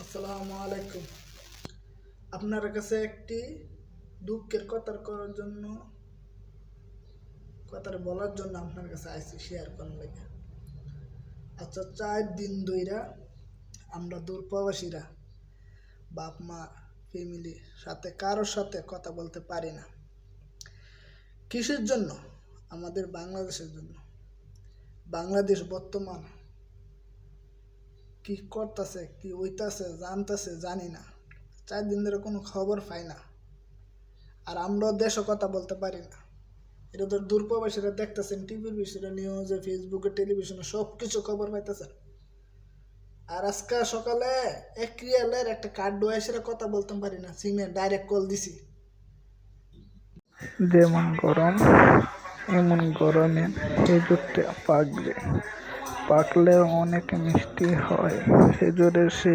আসসালামু আলাইকুম। আপনার কাছে একটি দুঃখের কথার করার জন্য কথাটা বলার জন্য আপনার কাছে আইসি শেয়ার করার লাগে। আচ্ছা চার দিন ধইরা আমরা দূর প্রবাসীরা বাপ, মা ফ্যামিলির সাথে, কারোর সাথে কথা বলতে পারি না। কিসের জন্য? আমাদের বাংলাদেশের জন্য। বাংলাদেশ বর্তমান কি করতেছে, কি হইতাছে, জানতেছে, জানি না। চার দিন ধরে কোনো খবর পাই না। আর আমরাও দেশও কথা বলতে পারি না। এটা তো দূরপ্রবাসীরা দেখতেছেন, টিভির বিষয়ে নিউজে ফেসবুকে টেলিভিশনে সব কিছু খবর পাইতেছেন। আর আজকে সকালে এক রিয়ালের একটা কার্ড ডোয়াইসের কথা বলতে পারি না সিমে ডাইরেক্ট কল দিছি। যেমন গরম, এমন গরমে খেজুরটা পাকবে। পাকলে অনেক মিষ্টি হয়। খেজুরের সেই